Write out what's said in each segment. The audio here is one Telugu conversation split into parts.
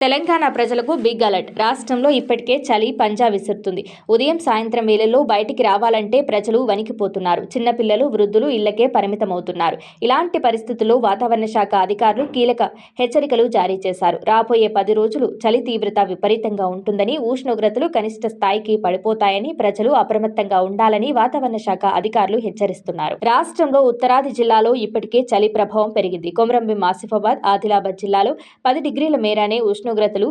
తెలంగాణ ప్రజలకు బిగ్ అలర్ట్. రాష్ట్రంలో ఇప్పటికే చలి పంజా విసురుతుంది. ఉదయం సాయంత్రం వేళల్లో బయటికి రావాలంటే ప్రజలు వణికిపోతున్నారు. చిన్నపిల్లలు వృద్ధులు ఇళ్ళకే పరిమితమవుతున్నారు. ఇలాంటి పరిస్థితుల్లో వాతావరణ శాఖ అధికారులు కీలక హెచ్చరికలు జారీ చేశారు. రాబోయే పది రోజులు చలి తీవ్రత విపరీతంగా ఉంటుందని ఉష్ణోగ్రతలు కనిష్ట స్థాయికి పడిపోతాయని ప్రజలు అప్రమత్తంగా ఉండాలని వాతావరణ శాఖ అధికారులు హెచ్చరిస్తున్నారు. రాష్ట్రంలో ఉత్తరాది జిల్లాలో ఇప్పటికే చలి ప్రభావం పెరిగింది. కొమరంభీం ఆసిఫాబాద్ ఆదిలాబాద్ జిల్లాలో పది డిగ్రీల మేరానే ఉష్ణోగ్రతలు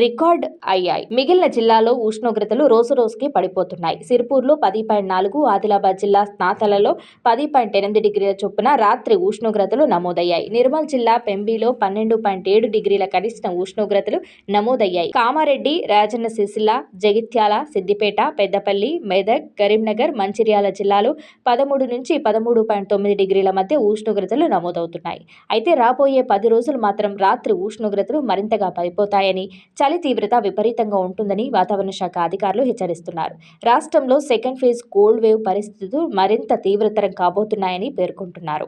రికార్డ్ అయ్యాయి. మిగిలిన జిల్లాలో ఉష్ణోగ్రతలు రోజు రోజుకి పడిపోతున్నాయి. సిర్పూర్లో పది పాయింట్ నాలుగు ఆదిలాబాద్ జిల్లా స్నాతలలో పది పాయింట్ ఎనిమిది డిగ్రీల చొప్పున రాత్రి ఉష్ణోగ్రతలు నమోదయ్యాయి. నిర్మల్ జిల్లా పెంబిలో పన్నెండు పాయింట్ ఏడు డిగ్రీల కనిష్ట ఉష్ణోగ్రతలు నమోదయ్యాయి. కామారెడ్డి రాజన్న సిరిసిల్ల జగిత్యాల సిద్దిపేట పెద్దపల్లి మెదక్ కరీంనగర్ మంచిర్యాల జిల్లాలో పదమూడు నుంచి పదమూడు పాయింట్ తొమ్మిది డిగ్రీల మధ్య ఉష్ణోగ్రతలు నమోదవుతున్నాయి. అయితే రాబోయే పది రోజులు మాత్రం రాత్రి ఉష్ణోగ్రతలు మరింతగా పడిపోతాయని చలి తీవ్రత విపరీతంగా ఉంటుందని వాతావరణ శాఖ అధికారులు హెచ్చరిస్తున్నారు. రాష్ట్రంలో సెకండ్ ఫేజ్ కోల్డ్ వేవ్ పరిస్థితులు మరింత తీవ్రతరం కాబోతున్నాయని పేర్కొంటున్నారు.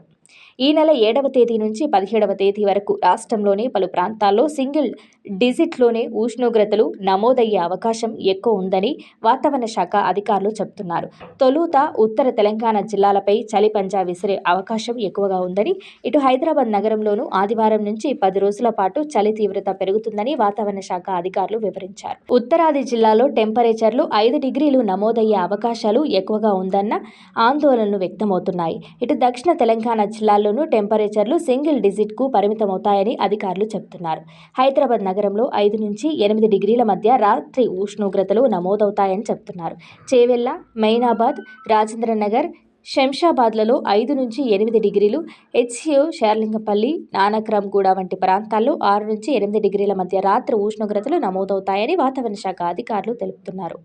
ఈ నెల ఏడవ తేదీ నుంచి పదిహేడవ తేదీ వరకు రాష్ట్రంలోని పలు ప్రాంతాల్లో సింగిల్ డిజిట్లోనే ఉష్ణోగ్రతలు నమోదయ్యే అవకాశం ఎక్కువ ఉందని వాతావరణ శాఖ అధికారులు చెబుతున్నారు. తొలుత ఉత్తర తెలంగాణ జిల్లాలపై చలి పంజా విసిరే అవకాశం ఎక్కువగా ఉందని ఇటు హైదరాబాద్ నగరంలోనూ ఆదివారం నుంచి పది రోజుల పాటు చలి తీవ్రత పెరుగుతుందని వాతావరణ శాఖ అధికారులు వివరించారు. ఉత్తరాది జిల్లాలో టెంపరేచర్లు ఐదు డిగ్రీలు నమోదయ్యే అవకాశాలు ఎక్కువగా ఉందన్న ఆందోళనలు వ్యక్తమవుతున్నాయి. ఇటు దక్షిణ తెలంగాణ జిల్లాల్లోనూ టెంపరేచర్లు సింగిల్ డిజిట్కు పరిమితమవుతాయని అధికారులు చెబుతున్నారు హైదరాబాద్ నగరంలో ఐదు నుంచి ఎనిమిది డిగ్రీల మధ్య రాత్రి ఉష్ణోగ్రతలు నమోదవుతాయని చెబుతున్నారు చేవెళ్ళ మైనాబాద్ రాజేంద్రనగర్ శంషాబాద్లలో ఐదు నుంచి ఎనిమిది డిగ్రీలు హెచ్సియు షేర్లింగపల్లి నానక్రామ్గూడ వంటి ప్రాంతాల్లో ఆరు నుంచి ఎనిమిది డిగ్రీల మధ్య రాత్రి ఉష్ణోగ్రతలు నమోదవుతాయని వాతావరణ శాఖ అధికారులు తెలుపుతున్నారు.